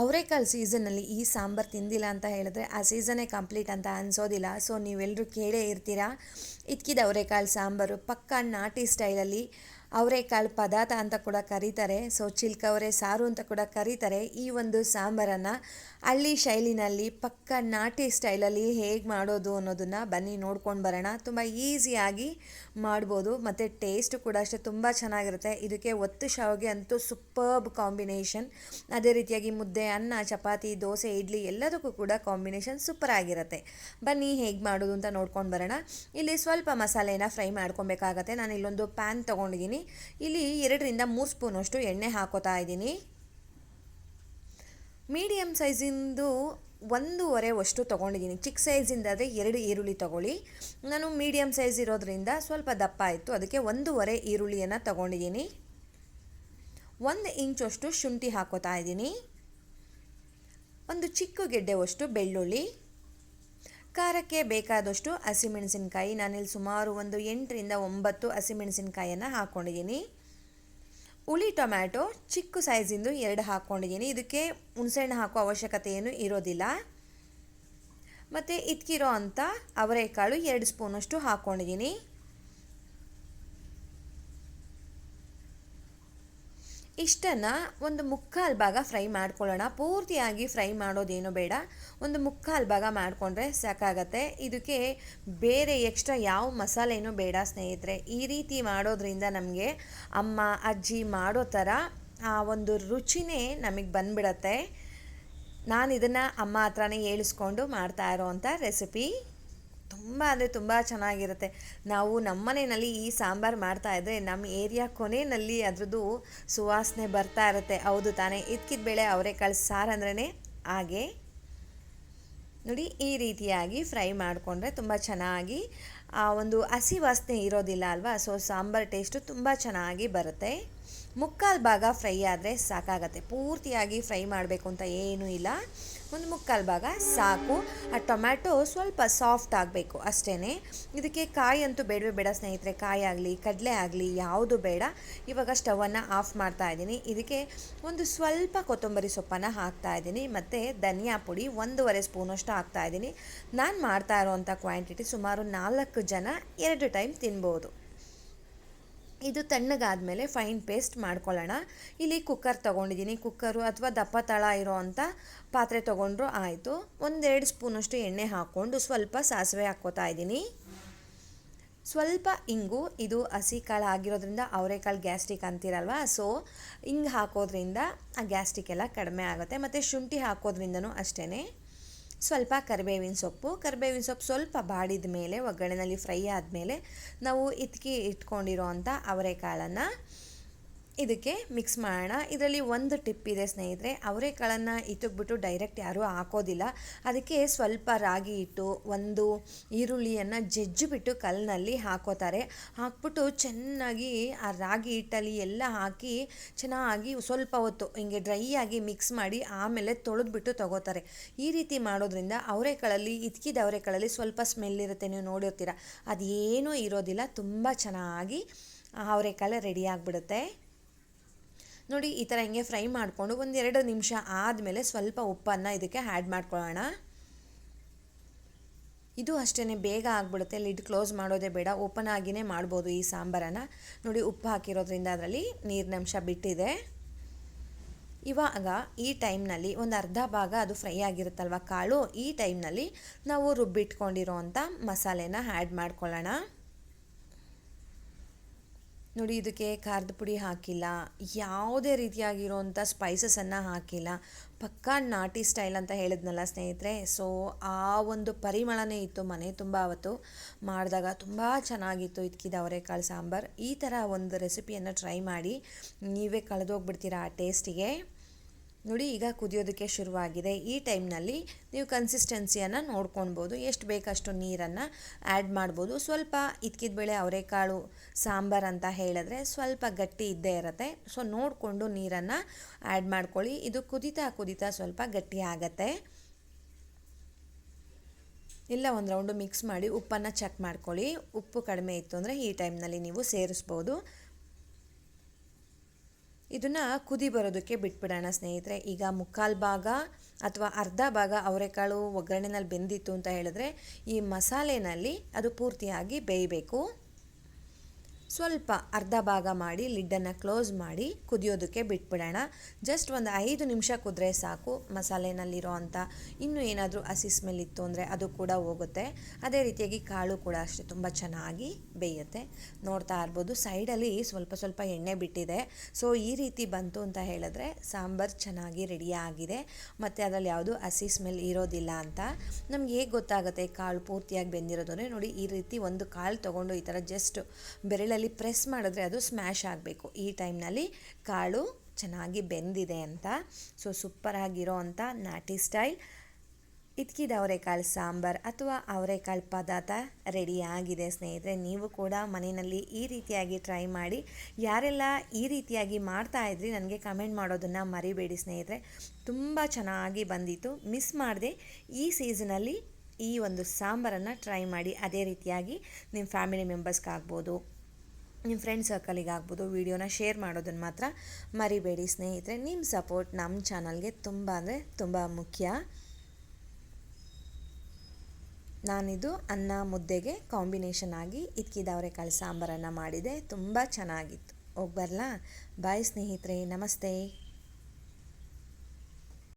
ಅವರೇಕಾಳು ಸೀಸನ್ನಲ್ಲಿ ಈ ಸಾಂಬಾರು ತಿಂದಿಲ್ಲ ಅಂತ ಹೇಳಿದ್ರೆ ಆ ಸೀಸನ್ನೇ ಕಂಪ್ಲೀಟ್ ಅಂತ ಅನಿಸೋದಿಲ್ಲ. ಸೊ ನೀವೆಲ್ಲರೂ ಕೇಳೇ ಇರ್ತೀರಾ? ಇದ್ಕಿದ ಅವರೇಕಾಳು ಸಾಂಬಾರು. ಪಕ್ಕ ನಾಟಿ ಸ್ಟೈಲಲ್ಲಿ ಅವರೇಕಾಳು ಪದಾರ್ಥ ಅಂತ ಕೂಡ ಕರೀತಾರೆ. ಸೊ ಚಿಲ್ಕವರೆ ಸಾರು ಅಂತ ಕೂಡ ಕರೀತಾರೆ. ಈ ಒಂದು ಸಾಂಬಾರನ್ನು ಹಳ್ಳಿ ಶೈಲಿನಲ್ಲಿ, ಪಕ್ಕ ನಾಟಿ ಸ್ಟೈಲಲ್ಲಿ ಹೇಗೆ ಮಾಡೋದು ಅನ್ನೋದನ್ನು ಬನ್ನಿ ನೋಡ್ಕೊಂಡು ಬರೋಣ. ತುಂಬ ಈಸಿಯಾಗಿ ಮಾಡ್ಬೋದು. ಮತ್ತು ಟೇಸ್ಟ್ ಕೂಡ ಅಷ್ಟೇ ತುಂಬ ಚೆನ್ನಾಗಿರುತ್ತೆ. ಇದಕ್ಕೆ ಒತ್ತು ಶಾವಿಗೆ ಅಂತೂ ಸೂಪರ್ಬ್ ಕಾಂಬಿನೇಷನ್ ಅದೇ ರೀತಿಯಾಗಿ ಮುದ್ದೆ, ಅನ್ನ, ಚಪಾತಿ, ದೋಸೆ, ಇಡ್ಲಿ ಎಲ್ಲದಕ್ಕೂ ಕೂಡ ಕಾಂಬಿನೇಷನ್ ಸೂಪರ್ ಆಗಿರುತ್ತೆ. ಬನ್ನಿ ಹೇಗೆ ಮಾಡೋದು ಅಂತ ನೋಡ್ಕೊಂಡು ಬರೋಣ. ಇಲ್ಲಿ ಸ್ವಲ್ಪ ಮಸಾಲೆನ ಫ್ರೈ ಮಾಡ್ಕೊಬೇಕಾಗತ್ತೆ. ನಾನು ಇಲ್ಲೊಂದು ಪ್ಯಾನ್ ತೊಗೊಂಡಿದ್ದೀನಿ. ಇಲ್ಲಿ ಎರಡರಿಂದ ಮೂರು ಸ್ಪೂನಷ್ಟು ಎಣ್ಣೆ ಹಾಕೋತಾ ಇದ್ದೀನಿ. ಮೀಡಿಯಮ್ ಸೈಜಿಂದು ಒಂದೂವರೆ ಅಷ್ಟು ತೊಗೊಂಡಿದ್ದೀನಿ. ಚಿಕ್ಕ ಸೈಜಿಂದಾದರೆ ಎರಡು ಈರುಳ್ಳಿ ತೊಗೊಳ್ಳಿ. ನಾನು ಮೀಡಿಯಮ್ ಸೈಜ್ ಇರೋದ್ರಿಂದ ಸ್ವಲ್ಪ ದಪ್ಪ ಆಯಿತು. ಅದಕ್ಕೆ ಒಂದೂವರೆ ಈರುಳ್ಳಿಯನ್ನು ತೊಗೊಂಡಿದ್ದೀನಿ. ಒಂದು ಇಂಚಷ್ಟು ಶುಂಠಿ ಹಾಕೋತಾ ಇದ್ದೀನಿ. ಒಂದು ಚಿಕ್ಕ ಗೆಡ್ಡೆವಷ್ಟು ಬೆಳ್ಳುಳ್ಳಿ. ಖಾರಕ್ಕೆ ಬೇಕಾದಷ್ಟು ಹಸಿಮೆಣಸಿನ್ಕಾಯಿ. ನಾನಿಲ್ಲಿ ಸುಮಾರು ಒಂದು ಎಂಟರಿಂದ ಒಂಬತ್ತು ಹಸಿಮೆಣಸಿನ್ಕಾಯನ್ನು ಹಾಕ್ಕೊಂಡಿದ್ದೀನಿ ಹುಳಿ ಟೊಮ್ಯಾಟೊ ಚಿಕ್ಕ ಸೈಜಿಂದು ಎರಡು ಹಾಕ್ಕೊಂಡಿದ್ದೀನಿ ಇದಕ್ಕೆ ಹುಣಸೆಹಣ್ಣು ಹಾಕೋ ಅವಶ್ಯಕತೆ ಏನು ಇರೋದಿಲ್ಲ. ಮತ್ತು ಇದಕ್ಕಿರೋ ಅಂಥ ಅವರೆಕಾಳು ಎರಡು ಸ್ಪೂನಷ್ಟು ಹಾಕ್ಕೊಂಡಿದ್ದೀನಿ ಇಷ್ಟನ್ನು ಒಂದು ಮುಕ್ಕಾಲು ಭಾಗ ಫ್ರೈ ಮಾಡ್ಕೊಳ್ಳೋಣ. ಪೂರ್ತಿಯಾಗಿ ಫ್ರೈ ಮಾಡೋದೇನು ಬೇಡ. ಒಂದು ಮುಕ್ಕಾಲು ಭಾಗ ಮಾಡಿಕೊಂಡ್ರೆ ಸಾಕಾಗತ್ತೆ. ಇದಕ್ಕೆ ಬೇರೆ ಎಕ್ಸ್ಟ್ರಾ ಯಾವ ಮಸಾಲೆನೂ ಬೇಡ ಸ್ನೇಹಿತರೆ. ಈ ರೀತಿ ಮಾಡೋದ್ರಿಂದ ನಮಗೆ ಅಮ್ಮ, ಅಜ್ಜಿ ಮಾಡೋ ಥರ ಆ ಒಂದು ರುಚಿನೇ ನಮಗೆ ಬಂದ್ಬಿಡತ್ತೆ. ನಾನು ಇದನ್ನು ಅಮ್ಮ ಹತ್ರನೇ ಹೇಳಿಸ್ಕೊಂಡು ಮಾಡ್ತಾ ಇರೋವಂಥ ರೆಸಿಪಿ. ತುಂಬ ಅಂದರೆ ತುಂಬ ಚೆನ್ನಾಗಿರುತ್ತೆ. ನಾವು ನಮ್ಮನೆಯಲ್ಲಿ ಈ ಸಾಂಬಾರು ಮಾಡ್ತಾಯಿದ್ರೆ ನಮ್ಮ ಏರಿಯಾ ಕೊನೆಯಲ್ಲಿ ಅದರದ್ದು ಸುವಾಸನೆ ಬರ್ತಾ ಇರುತ್ತೆ. ಹೌದು ತಾನೇ. ಇದ್ಕಿದ ಬೇಳೆ ಅವರೆಕಾಳು ಸಾರು ಅಂದ್ರೇ ಹಾಗೆ. ನೋಡಿ, ಈ ರೀತಿಯಾಗಿ ಫ್ರೈ ಮಾಡಿಕೊಂಡ್ರೆ ತುಂಬ ಚೆನ್ನಾಗಿ, ಆ ಒಂದು ಹಸಿ ವಾಸನೆ ಇರೋದಿಲ್ಲ ಅಲ್ವಾ? ಸೊ ಸಾಂಬಾರು ಟೇಸ್ಟು ತುಂಬ ಚೆನ್ನಾಗಿ ಬರುತ್ತೆ. ಮುಕ್ಕಾಲು ಭಾಗ ಫ್ರೈ ಆದರೆ ಸಾಕಾಗತ್ತೆ. ಪೂರ್ತಿಯಾಗಿ ಫ್ರೈ ಮಾಡಬೇಕು ಅಂತ ಏನೂ ಇಲ್ಲ. ಒಂದು ಮುಕ್ಕಾಲು ಭಾಗ ಸಾಕು. ಆ ಟೊಮ್ಯಾಟೊ ಸ್ವಲ್ಪ ಸಾಫ್ಟ್ ಆಗಬೇಕು ಅಷ್ಟೇ ಇದಕ್ಕೆ ಕಾಯಿ ಅಂತೂ ಬೇಡವೇ ಬೇಡ ಸ್ನೇಹಿತರೆ, ಕಾಯಿ ಆಗಲಿ, ಕಡಲೆ ಆಗಲಿ ಯಾವುದು ಬೇಡ. ಇವಾಗ ಸ್ಟವನ್ನು ಆಫ್ ಮಾಡ್ತಾ ಇದ್ದೀನಿ. ಇದಕ್ಕೆ ಒಂದು ಸ್ವಲ್ಪ ಕೊತ್ತಂಬರಿ ಸೊಪ್ಪನ್ನು ಹಾಕ್ತಾ ಇದ್ದೀನಿ. ಮತ್ತು ಧನಿಯಾ ಪುಡಿ ಒಂದೂವರೆ ಸ್ಪೂನಷ್ಟು ಹಾಕ್ತಾ ಇದ್ದೀನಿ. ನಾನು ಮಾಡ್ತಾ ಇರೋವಂಥ ಕ್ವಾಂಟಿಟಿ ಸುಮಾರು ನಾಲ್ಕು ಜನ ಎರಡು ಟೈಮ್ ತಿನ್ಬೋದು. ಇದು ತಣ್ಣಗಾದಮೇಲೆ ಫೈನ್ ಪೇಸ್ಟ್ ಮಾಡ್ಕೊಳ್ಳೋಣ. ಇಲ್ಲಿ ಕುಕ್ಕರ್ ತೊಗೊಂಡಿದ್ದೀನಿ. ಕುಕ್ಕರು ಅಥವಾ ದಪ್ಪ ತಳ ಇರೋ ಅಂಥ ಪಾತ್ರೆ ತೊಗೊಂಡ್ರು ಆಯಿತು. ಒಂದೆರಡು ಸ್ಪೂನಷ್ಟು ಎಣ್ಣೆ ಹಾಕ್ಕೊಂಡು ಸ್ವಲ್ಪ ಸಾಸಿವೆ ಹಾಕ್ಕೋತಾ ಇದ್ದೀನಿ. ಸ್ವಲ್ಪ ಇಂಗು, ಇದು ಹಸಿ ಕಾಳು ಆಗಿರೋದ್ರಿಂದ ಅವರೆಕಾಳು ಗ್ಯಾಸ್ಟ್ರಿಕ್ ಅಂತೀರಲ್ವ? ಸೊ ಹಿಂಗೆ ಹಾಕೋದ್ರಿಂದ ಆ ಗ್ಯಾಸ್ಟ್ರಿಕ್ ಎಲ್ಲ ಕಡಿಮೆ ಆಗುತ್ತೆ. ಮತ್ತು ಶುಂಠಿ ಹಾಕೋದ್ರಿಂದನೂ ಅಷ್ಟೇ ಸ್ವಲ್ಪ ಕರಿಬೇವಿನ ಸೊಪ್ಪು ಕರಿಬೇವಿನ ಸೊಪ್ಪು ಸ್ವಲ್ಪ ಬಾಡಿದ ಮೇಲೆ ಒಗ್ಗರಣೆಯಲ್ಲಿ ಫ್ರೈ ಆದಮೇಲೆ ನಾವು ಇತ್ಕಿ ಇಟ್ಕೊಂಡಿರೋ ಅಂಥ ಅವರೆಕಾಳನ್ನು ಇದಕ್ಕೆ ಮಿಕ್ಸ್ ಮಾಡೋಣ. ಇದರಲ್ಲಿ ಒಂದು ಟಿಪ್ ಇದೆ ಸ್ನೇಹಿತರೆ ಅವರೆಕಾಳನ್ನು ಇತ್ತುಕ್ಬಿಟ್ಟು ಡೈರೆಕ್ಟ್ ಯಾರೂ ಹಾಕೋದಿಲ್ಲ. ಅದಕ್ಕೆ ಸ್ವಲ್ಪ ರಾಗಿ ಹಿಟ್ಟು, ಒಂದು ಈರುಳ್ಳಿಯನ್ನು ಜಜ್ಜಿಬಿಟ್ಟು ಕಲ್ಲಿನಲ್ಲಿ ಹಾಕೋತಾರೆ. ಹಾಕ್ಬಿಟ್ಟು ಚೆನ್ನಾಗಿ ಆ ರಾಗಿ ಹಿಟ್ಟಲ್ಲಿ ಎಲ್ಲ ಹಾಕಿ ಚೆನ್ನಾಗಿ ಸ್ವಲ್ಪ ಹೊತ್ತು ಹಿಂಗೆ ಡ್ರೈ ಆಗಿ ಮಿಕ್ಸ್ ಮಾಡಿ ಆಮೇಲೆ ತೊಳೆದ್ಬಿಟ್ಟು ತಗೋತಾರೆ. ಈ ರೀತಿ ಮಾಡೋದ್ರಿಂದ ಅವರೆಕಾಳಲ್ಲಿ ಇದ್ಕಿದ ಅವರೆಕಾಳಲ್ಲಿ ಸ್ವಲ್ಪ ಸ್ಮೆಲ್ ಇರುತ್ತೆ ನೀವು ನೋಡಿರ್ತೀರ. ಅದೇನೂ ಇರೋದಿಲ್ಲ, ತುಂಬ ಚೆನ್ನಾಗಿ ಅವರೆಕಾಳು ರೆಡಿ ಆಗಿಬಿಡುತ್ತೆ. ನೋಡಿ, ಈ ಥರ ಹಿಂಗೆ ಫ್ರೈ ಮಾಡಿಕೊಂಡು ಒಂದೆರಡು ನಿಮಿಷ ಆದಮೇಲೆ ಸ್ವಲ್ಪ ಉಪ್ಪನ್ನು ಇದಕ್ಕೆ ಆ್ಯಡ್ ಮಾಡ್ಕೊಳ್ಳೋಣ. ಇದು ಅಷ್ಟೇ ಬೇಗ ಆಗಿಬಿಡುತ್ತೆ. ಲಿಡ್ ಕ್ಲೋಸ್ ಮಾಡೋದೇ ಬೇಡ. ಓಪನ್ ಆಗಿಯೇ ಮಾಡ್ಬೋದು ಈ ಸಾಂಬಾರನ್ನು. ನೋಡಿ, ಉಪ್ಪು ಹಾಕಿರೋದ್ರಿಂದ ಅದರಲ್ಲಿ ನೀರಿನಂಶ ಬಿಟ್ಟಿದೆ. ಇವಾಗ ಈ ಟೈಮ್ನಲ್ಲಿ ಒಂದು ಅರ್ಧ ಭಾಗ ಅದು ಫ್ರೈ ಆಗಿರುತ್ತಲ್ವ ಕಾಳು, ಈ ಟೈಮ್ನಲ್ಲಿ ನಾವು ರುಬ್ಬಿಟ್ಕೊಂಡಿರೋ ಅಂಥ ಮಸಾಲೆನ ಆ್ಯಡ್ ಮಾಡ್ಕೊಳ್ಳೋಣ. ನೋಡಿ, ಇದಕ್ಕೆ ಖಾರದ ಪುಡಿ ಹಾಕಿಲ್ಲ. ಯಾವುದೇ ರೀತಿಯಾಗಿರೋವಂಥ ಸ್ಪೈಸಸನ್ನು ಹಾಕಿಲ್ಲ. ಪಕ್ಕಾ ನಾಟಿ ಸ್ಟೈಲ್ ಅಂತ ಹೇಳಿದ್ನಲ್ಲ ಸ್ನೇಹಿತರೆ. ಸೊ ಆ ಒಂದು ಪರಿಮಳನೇ ಇತ್ತು ಮನೆ ತುಂಬ ಅವತ್ತು. ಮಾಡಿದಾಗ ತುಂಬ ಚೆನ್ನಾಗಿತ್ತು ಇದಕ್ಕಿದ ಅವರೆಕಾಳು ಸಾಂಬಾರು. ಈ ಥರ ಒಂದು ರೆಸಿಪಿಯನ್ನು ಟ್ರೈ ಮಾಡಿ ನೀವೇ ಕಳೆದೋಗ್ಬಿಡ್ತೀರಾ ಆ ಟೇಸ್ಟಿಗೆ ನೋಡಿ, ಈಗ ಕುದಿಯೋದಕ್ಕೆ ಶುರುವಾಗಿದೆ. ಈ ಟೈಮ್ನಲ್ಲಿ ನೀವು ಕನ್ಸಿಸ್ಟೆನ್ಸಿಯನ್ನು ನೋಡ್ಕೊಳ್ಬೋದು. ಎಷ್ಟು ಬೇಕಷ್ಟು ನೀರನ್ನು ಆ್ಯಡ್ ಮಾಡ್ಬೋದು. ಸ್ವಲ್ಪ ಇದ್ಕಿದ ಬೇಳೆ ಅವರೆಕಾಳು, ಸಾಂಬಾರು ಅಂತ ಹೇಳಿದ್ರೆ ಸ್ವಲ್ಪ ಗಟ್ಟಿ ಇದ್ದೇ ಇರುತ್ತೆ. ಸೊ ನೋಡಿಕೊಂಡು ನೀರನ್ನು ಆ್ಯಡ್ ಮಾಡ್ಕೊಳ್ಳಿ. ಇದು ಕುದಿತಾ ಕುದಿತಾ ಸ್ವಲ್ಪ ಗಟ್ಟಿ ಆಗತ್ತೆ. ಇಲ್ಲ, ಒಂದು ರೌಂಡು ಮಿಕ್ಸ್ ಮಾಡಿ ಉಪ್ಪನ್ನು ಚೆಕ್ ಮಾಡ್ಕೊಳ್ಳಿ. ಉಪ್ಪು ಕಡಿಮೆ ಇತ್ತು ಅಂದರೆ ಈ ಟೈಮ್ನಲ್ಲಿ ನೀವು ಸೇರಿಸ್ಬೋದು. ಇದನ್ನು ಕುದಿ ಬರೋದಕ್ಕೆ ಬಿಟ್ಬಿಡೋಣ ಸ್ನೇಹಿತರೆ. ಈಗ ಮುಕ್ಕಾಲು ಭಾಗ ಅಥವಾ ಅರ್ಧ ಭಾಗ ಅವರೆಕಾಳು ಒಗ್ಗರಣೆನಲ್ಲಿ ಬೆಂದಿತ್ತು ಅಂತ ಹೇಳಿದ್ರೆ ಈ ಮಸಾಲೆನಲ್ಲಿ ಅದು ಪೂರ್ತಿಯಾಗಿ ಬೇಯಬೇಕು. ಸ್ವಲ್ಪ ಅರ್ಧ ಭಾಗ ಮಾಡಿ, ಲಿಡ್ಡನ್ನು ಕ್ಲೋಸ್ ಮಾಡಿ ಕುದಿಯೋದಕ್ಕೆ ಬಿಟ್ಬಿಡೋಣ. ಜಸ್ಟ್ ಒಂದು ಐದು ನಿಮಿಷ ಕುದ್ರೆ ಸಾಕು. ಮಸಾಲೆನಲ್ಲಿರೋ ಅಂಥ ಇನ್ನೂ ಏನಾದರೂ ಹಸಿ ಸ್ಮೆಲ್ ಇತ್ತು ಅಂದರೆ ಅದು ಕೂಡ ಹೋಗುತ್ತೆ. ಅದೇ ರೀತಿಯಾಗಿ ಕಾಳು ಕೂಡ ಅಷ್ಟೇ, ತುಂಬ ಚೆನ್ನಾಗಿ ಬೇಯುತ್ತೆ. ನೋಡ್ತಾ ಇರ್ಬೋದು, ಸೈಡಲ್ಲಿ ಸ್ವಲ್ಪ ಸ್ವಲ್ಪ ಎಣ್ಣೆ ಬಿಟ್ಟಿದೆ. ಸೊ, ಈ ರೀತಿ ಬಂತು ಅಂತ ಹೇಳಿದ್ರೆ ಸಾಂಬಾರು ಚೆನ್ನಾಗಿ ರೆಡಿಯಾಗಿದೆ ಮತ್ತು ಅದರಲ್ಲಿ ಯಾವುದು ಹಸಿ ಸ್ಮೆಲ್ ಇರೋದಿಲ್ಲ ಅಂತ. ನಮ್ಗೆ ಹೇಗೆ ಗೊತ್ತಾಗುತ್ತೆ ಕಾಳು ಪೂರ್ತಿಯಾಗಿ ಬೆಂದಿರೋದು ನೋಡಿ, ಈ ರೀತಿ ಒಂದು ಕಾಳು ತೊಗೊಂಡು ಈ ಥರ ಜಸ್ಟ್ ಬೆರಳಲ್ಲಿ ಪ್ರೆಸ್ ಮಾಡಿದ್ರೆ ಅದು ಸ್ಮ್ಯಾಶ್ ಆಗಬೇಕು. ಈ ಟೈಮ್ನಲ್ಲಿ ಕಾಳು ಚೆನ್ನಾಗಿ ಬೆಂದಿದೆ ಅಂತ. ಸೊ ಸೂಪರಾಗಿರೋ ಅಂಥ ನಾಟಿ ಸ್ಟೈಲ್. ಇದ್ಕಿದ ಅವರೆಕಾಳು ಸಾಂಬಾರು ಅಥವಾ ಅವರೆಕಾಳು ಪದಾರ್ಥ ರೆಡಿ ಆಗಿದೆ ಸ್ನೇಹಿತರೆ. ನೀವು ಕೂಡ ಮನೆಯಲ್ಲಿ ಈ ರೀತಿಯಾಗಿ ಟ್ರೈ ಮಾಡಿ. ಯಾರೆಲ್ಲ ಈ ರೀತಿಯಾಗಿ ಮಾಡ್ತಾ ಇದ್ರಿ ನನಗೆ ಕಮೆಂಟ್ ಮಾಡೋದನ್ನು ಮರಿಬೇಡಿ ಸ್ನೇಹಿತರೆ. ತುಂಬ ಚೆನ್ನಾಗಿ ಬಂದಿತ್ತು. ಮಿಸ್ ಮಾಡದೆ ಈ ಸೀಸನಲ್ಲಿ ಈ ಒಂದು ಸಾಂಬಾರನ್ನು ಟ್ರೈ ಮಾಡಿ. ಅದೇ ರೀತಿಯಾಗಿ ನಿಮ್ಮ ಫ್ಯಾಮಿಲಿ ಮೆಂಬರ್ಸ್ಗಾಗ್ಬೋದು. ನಿಮ್ಮ ಫ್ರೆಂಡ್ ಸರ್ಕಲಿಗೆ ಆಗ್ಬೋದು ವಿಡಿಯೋನ ಶೇರ್ ಮಾಡೋದನ್ನು ಮಾತ್ರ ಮರಿಬೇಡಿ ಸ್ನೇಹಿತರೆ. ನಿಮ್ಮ ಸಪೋರ್ಟ್ ನಮ್ಮ ಚಾನಲ್ಗೆ ತುಂಬ ಅಂದರೆ ತುಂಬ ಮುಖ್ಯ. ನಾನಿದು ಅನ್ನ ಮುದ್ದೆಗೆ ಕಾಂಬಿನೇಷನ್ ಆಗಿ ಇದ್ಕಿದ ಅವರೆಕಾಳು ಸಾಂಬಾರನ್ನು ಮಾಡಿದೆ. ತುಂಬ ಚೆನ್ನಾಗಿತ್ತು. ಹೋಗಿ ಬರಲಾ? ಬಾಯ್ ಸ್ನೇಹಿತರೆ. ನಮಸ್ತೆ.